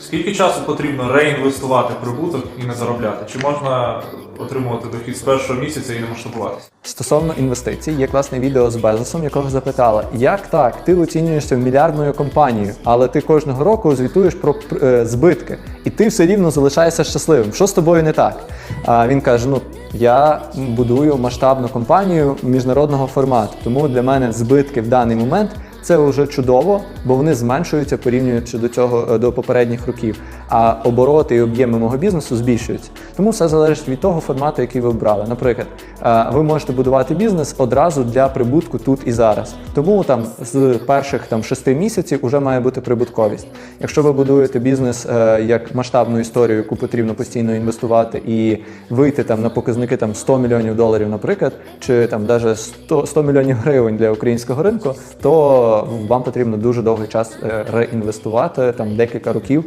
Скільки часу потрібно реінвестувати прибуток і не заробляти? Чи можна отримувати дохід з першого місяця і не масштабуватися? Стосовно інвестицій, є класне відео з Безосом, якого запитали, як так, ти оцінюєшся в мільярдною компанією, але ти кожного року звітуєш про е, збитки, і ти все рівно залишаєшся щасливим. Що з тобою не так? А він каже: ну я будую масштабну компанію міжнародного формату, тому для мене збитки в даний момент. Це вже чудово, бо вони зменшуються порівнюючи до цього е, до попередніх років. А обороти і об'єми мого бізнесу збільшуються. Тому все залежить від того формату, який ви обрали. Наприклад, е, ви можете будувати бізнес одразу для прибутку тут і зараз. Тому там з перших там шести місяців вже має бути прибутковість. Якщо ви будуєте бізнес е, як масштабну історію, яку потрібно постійно інвестувати і вийти там на показники там 100 мільйонів доларів, наприклад, чи там навіть 100, 100 мільйонів гривень для українського ринку, то вам потрібно дуже довгий час е, реінвестувати там декілька років,